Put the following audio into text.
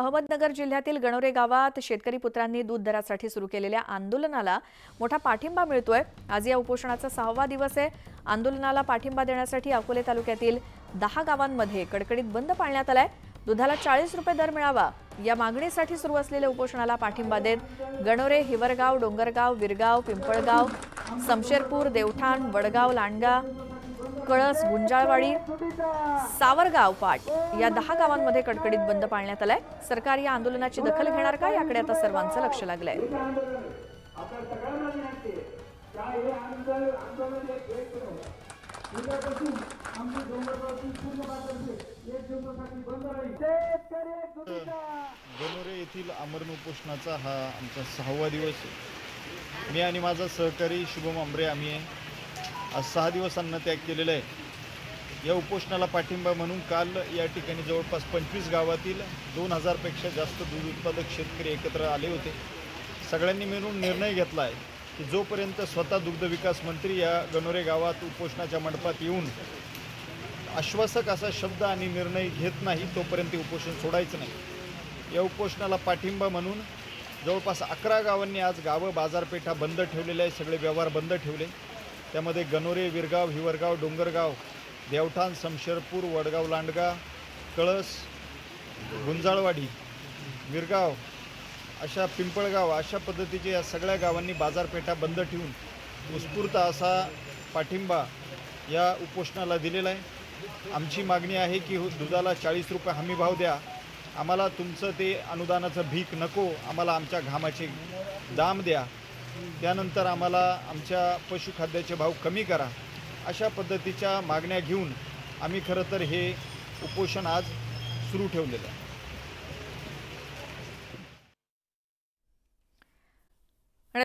अहमदनगर जिल्ह्यातील गणोरे गावात शेतकरी पुत्रांनी दूध दरासाठी सुरू केलेल्या आंदोलनाला मोठा पाठिंबा मिळतोय. आज या उपोषणाचा सहावा दिवस आहे. आंदोलनाला पाठिंबा देण्यासाठी अकोले तालुक्यातील दहा गावांमध्ये कडकडीत बंद पाळण्यात आलाय. दुधाला चाळीस रुपये दर मिळावा या मागणीसाठी सुरू असलेल्या उपोषणाला पाठिंबा देत गणोरे हिवरगाव डोंगरगाव विरगाव पिंपळगाव समशेरपूर देवठाण वडगाव लांडगा कळस गुंजाळवाडी सावरगाव पाट या दहा गावांमध्ये कडकडीत बंद पाळण्यात आलाय. सरकार या आंदोलनाची दखल घेणार का? याकडे आता सर्वांचं लक्ष लागलंय. गणोरे येथील आमरण उपोषणाचा हा आमचा सहावा दिवस मी आणि माझा सहकारी शुभम आंबरे आम्ही आहे. आज सहा दिवस अन्नत्याग केलेला आहे. या उपोषणाला पाठिंबा म्हणून काल या ठिकाणी जवळपास पंचवीस गावातील दोन हजारपेक्षा जास्त दूध उत्पादक शेतकरी एकत्र आले होते. सगळ्यांनी मिळून निर्णय घेतला आहे की जोपर्यंत स्वतः दुग्ध विकास मंत्री या गणोरे गावात उपोषणाच्या मंडपात येऊन आश्वासक असा शब्द आणि निर्णय घेत नाही तोपर्यंत उपोषण सोडायचं नाही. या उपोषणाला पाठिंबा म्हणून जवळपास अकरा गावांनी आज गावं बाजारपेठा बंद ठेवलेल्या आहे सगळे व्यवहार बंद ठेवले. त्यामध्ये गणोरे विरगाव हिवरगाव डोंगरगाव देवठाण समशेरपूर वडगाव लांडगा कळस गुंजाळवाडी विरगाव अशा पिंपळगाव अशा पद्धतीचे या सगळ्या गावांनी बाजारपेठा बंद ठेवून उत्स्फूर्त असा पाठिंबा या उपोषणाला दिलेला आहे. आमची मागणी आहे की हो- दुधाला चाळीस रुपये हमी भाव द्या. आम्हाला तुमचं ते अनुदानाचं भीक नको. आम्हाला आमच्या घामाचे दाम द्या. त्यानंतर आम्हाला आमच्या पशुखाद्याचे भाव कमी करा अशा पद्धतीच्या मागण्या घेऊन आम्ही खरं तर हे उपोषण आज सुरू ठेवलेलं आहे.